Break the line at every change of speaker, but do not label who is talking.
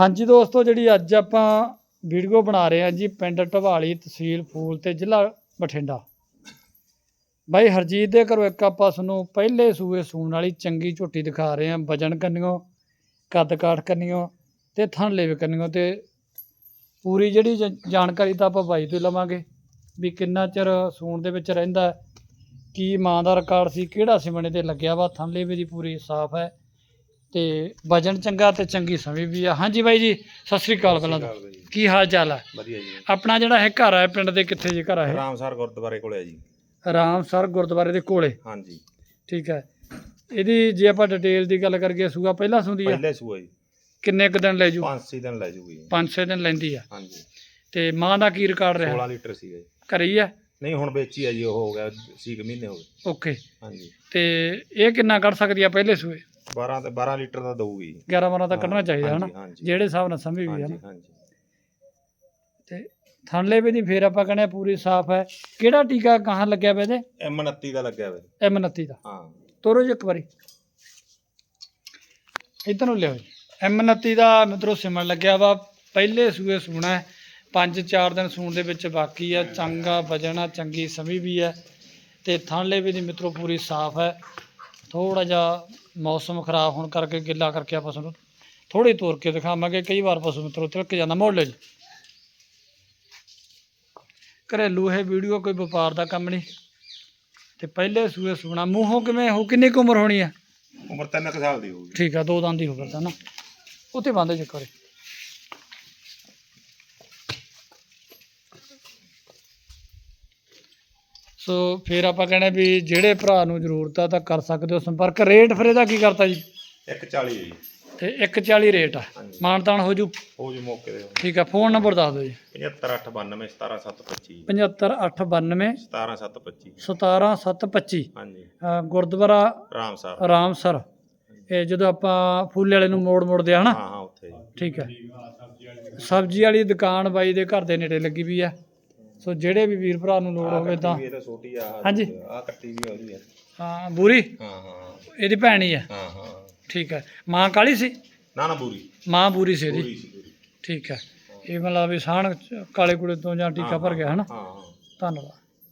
ਹਾਂਜੀ ਦੋਸਤੋ, ਜਿਹੜੀ ਅੱਜ ਆਪਾਂ ਵੀਡੀਓ ਬਣਾ ਰਹੇ ਹਾਂ ਜੀ, ਪਿੰਡ ਢਵਾਲੀ ਤਹਿਸੀਲ ਫੂਲ ਤੇ ਜ਼ਿਲ੍ਹਾ ਬਠਿੰਡਾ। ਬਾਈ ਹਰਜੀਤ ਦੇ ਘਰੋਂ ਇੱਕ ਆਪਾਂ ਤੁਹਾਨੂੰ ਪਹਿਲੇ ਸੂਏ ਸੂਣ ਵਾਲੀ ਚੰਗੀ ਝੋਟੀ ਦਿਖਾ ਰਹੇ ਹਾਂ। ਵਜਨ ਕੰਨਿਓ, ਕੱਦ ਕਾਠ ਕੰਨਿਓ ਤੇ ਥਣ ਲੇਵੇ ਕੰਨਿਓ ਤੇ ਪੂਰੀ ਜਿਹੜੀ ਜ- ਜਾਣਕਾਰੀ ਤਾਂ ਆਪਾਂ ਬਾਈ ਤੋਂ ਲਵਾਂਗੇ ਵੀ ਕਿੰਨਾ ਚਿਰ ਸੂਣ ਦੇ ਵਿੱਚ ਰਹਿੰਦਾ ਕੀ ਮਾਂ ਦਾ ਰਿਕਾਰਡ ਸੀ, ਕਿਹੜਾ ਸਿਮਣੇ ਤੇ ਲੱਗਿਆ ਵਾ। ਥਣ ਲੇਵੇ ਦੀ ਪੂਰੀ ਸਾਫ਼ ਹੈ। ਤੇ ਵਜਨ ਚੰਗਾ ਤੇ ਚੰਗੀ ਸਮੇਂ ਵੀ ਆ। ਹਾਂਜੀ ਬਾਈ ਜੀ ਸਤਿ ਸ੍ਰੀ ਅਕਾਲ ਪਹਿਲਾਂ ਤਾਂ।
ਜੀ।
ਕੀ ਹਾਲ ਚਾਲ ਹੈ
ਵਧੀਆ ਜੀ।
ਆਪਣਾ ਜਿਹੜਾ ਇਹ ਘਰ ਹੈ ਪਿੰਡ ਦੇ ਕਿੱਥੇ ਜੀ ਘਰ ਹੈ
ਰਾਮਸਰ ਗੁਰਦੁਆਰੇ ਕੋਲੇ ਆ ਜੀ।
ਰਾਮਸਰ ਗੁਰਦੁਆਰੇ ਦੇ ਕੋਲੇ।
ਹਾਂਜੀ।
ਠੀਕ ਹੈ ਇਹਦੀ ਜੇ ਆਪਾਂ ਡਿਟੇਲ ਦੀ ਗੱਲ ਕਰੀਏ ਸੂਆ ਪਹਿਲਾਂ ਸੁੰਦੀ ਆ?
ਪਹਿਲੇ ਸੂਆ ਜੀ।
ਕਿੰਨੇ ਕੁ ਦਿਨ ਲੈ ਜੂ?
5-6 ਦਿਨ ਲੈ ਜੂਗੀ ਜੀ।
5-6 ਦਿਨ ਲੈਂਦੀ ਆ।
ਹਾਂਜੀ।
ਤੇ ਮਾਂ ਦਾ ਕੀ ਰਿਕਾਰਡ
16
ਰਿਹਾ
ਲੀਟਰ ਸੀਗਾ ਜੀ।
ਘਰੇ ਹੀ ਆ?
ਨਹੀਂ ਹੁਣ ਵੇਚੀ ਆ ਜੀ ਉਹ ਹੋ ਗਿਆ 6 ਮਹੀਨੇ ਹੋ ਗਏ।
ਓਕੇ।
ਹਾਂਜੀ।
ਤੇ ਇਹ ਕਿੰਨਾ ਕੱਢ ਸਕਦੀ ਆ ਪਹਿਲੇ ਸੂਏ?
12 ਤੇ 12 ਲੀਟਰ ਦਾ ਦਊਗੀ। ਜੀ
11 12 ਤਾਂ ਕੱਢਣਾ ਚਾਹੀਦਾ ਹਨਾ।
ਹਾਂਜੀ
ਜਿਹੜੇ ਹਿਸਾਬ ਨਾਲ ਸਮਝ ਵੀ
ਹਾਂਜੀ
ਤੇ ਥਣਲੇ ਵੀ ਦੀ ਫੇਰ ਆਪਾਂ ਕਹਿੰਦੇ ਪੂਰੀ ਸਾਫ਼ ਹੈ। ਕਿਹੜਾ ਟੀਕਾ ਕਹਾਂ ਲੱਗਿਆ ਵੇ ਇਹਦੇ?
ਐਮ 29 ਦਾ ਲੱਗਿਆ ਵੇ।
ਐਮ 29 ਦਾ।
ਹਾਂ।
ਤੋਰੋ ਜੀ ਇੱਕ ਵਾਰੀ। ਇੱਧਰ ਨੂੰ ਲਿਆਓ ਜੀ। ਐਮ 29 ਦਾ ਮਿੱਤਰੋ ਸਿਮਣ ਲੱਗਿਆ ਵਾ। ਪਹਿਲੇ ਸੂਏ ਸੂਣਾ ਹੈ। ਪੰਜ ਚਾਰ ਦਿਨ ਸੂਣ ਦੇ ਵਿੱਚ ਬਾਕੀ ਆ। ਚੰਗਾ ਵਜਣਾ ਚੰਗੀ ਸਮੀ ਵੀ ਹੈ। ਤੇ ਥਣਲੇ ਵੀ ਦੀ ਮਿੱਤਰੋ ਪੂਰੀ ਸਾਫ਼ ਹੈ। ਥੋੜਾ ਜਿਹਾ ਮੌਸਮ ਖਰਾਬ ਹੋਣ ਕਰਕੇ ਗਿੱਲਾ ਕਰਕੇ ਆਪਾਂ ਤੁਹਾਨੂੰ ਥੋੜੀ ਤੋਰ ਕੇ ਦਿਖਾਵਾਂਗੇ ਕਈ ਵਾਰ ਪਸ਼ੂ ਮਿੱਤਰੋ ਤਿਲਕ ਜਾਂਦਾ ਮੋੜ ਲਿਓ ਜੀ ਘਰੇਲੂ ਇਹ ਵੀਡੀਓ ਕੋਈ ਵਪਾਰ ਦਾ ਕੰਮ ਨਹੀਂ। ਤੇ ਪਹਿਲੇ ਸੂਏ ਸੂਣਾ ਮੂੰਹੋਂ ਕਿਵੇਂ ਹੋ ਕਿੰਨੀ ਕੁ ਉਮਰ ਹੋਣੀ ਆ?
ਉਮਰ 3 ਸਾਲ ਦੀ ਹੋਊਗੀ।
ਠੀਕ ਆ ਦੋ ਦੰਦ ਹੀ ਹੋ ਕਰਦਾ ਨਾ। ਉੱਤੇ ਬੰਦੇ ਚੱਕਰ ਸੋ ਫਿਰ ਆਪਾਂ ਕਹਿੰਦੇ ਵੀ ਜਿਹੜੇ ਭਰਾ ਨੂੰ ਜ਼ਰੂਰਤ ਆ ਤਾਂ ਕਰ ਸਕਦੇ ਹੋ ਸੰਪਰਕ। ਰੇਟ ਫਿਰ ਇਹਦਾ ਕੀ ਕਰਤਾ ਜੀ?
140 ਜੀ।
ਤੇ 140 ਰੇਟ ਆ।
ਹਾਂਜੀ।
ਮਾਨਤਾਨ ਹੋ ਜੂ?
ਹੋ ਜੀ ਮੌਕੇ ਦੇ
ਠੀਕ ਆ ਫੋਨ ਨੰਬਰ ਦੱਸ ਦਿਓ ਜੀ।
75892 17725
75892
17725
17725
ਹਾਂਜੀ।
ਅ, ਗੁਰਦੁਆਰਾ
ਰਾਮਸਰ
ਰਾਮਸਰ ਇਹ ਜਦੋਂ ਆਪਾਂ ਫੂਲੇ ਵਾਲੇ ਨੂੰ ਮੋੜ ਮੋੜਦੇ ਆ ਹਨਾ?
ਹਾਂ ਹਾਂ ਉੱਥੇ। ਜੀ
ਠੀਕ ਹੈ ਸਬਜ਼ੀ ਵਾਲੀ ਦੁਕਾਨ ਬਾਈ ਦੇ ਘਰ ਦੇ ਨੇੜੇ ਲੱਗੀ ਵੀ ਆ। ਸੋ ਜਿਹੜੇ ਵੀ ਵੀਰ ਭਰਾ ਨੂੰ ਲੋੜ ਹੋਵੇ ਤਾਂ
ਵੀ ਇਹ ਤਾਂ ਛੋਟੀ ਆ
ਹਾਂਜੀ।
ਆ ਕੱਟੀ ਵੀ ਉਹਦੀ ਆ।
ਹਾਂ ਬੂਰੀ?
ਹਾਂ ਹਾਂ।
ਇਹਦੀ ਭੈਣ ਹੀ ਆ।
ਹਾਂ ਹਾਂ।
ਠੀਕ ਹੈ ਮਾਂ ਕਾਲੀ ਸੀ?
ਨਾ ਨਾ ਬੂਰੀ।
ਮਾਂ ਬੂਰੀ ਸੀ ਇਹਦੀ।
ਬੂਰੀ ਸੀ ਬੂਰੀ।
ਠੀਕ ਹੈ ਇਹ ਮਤਲਬ ਵੀ ਸਾਣ ਕਾਲੇ ਕੁੜੇ ਤੋਂ ਜਾਂ ਟੀਕਾ ਭਰ ਗਿਆ ਹਨਾ?
ਹਾਂ ਹਾਂ।
ਧੰਨਵਾਦ।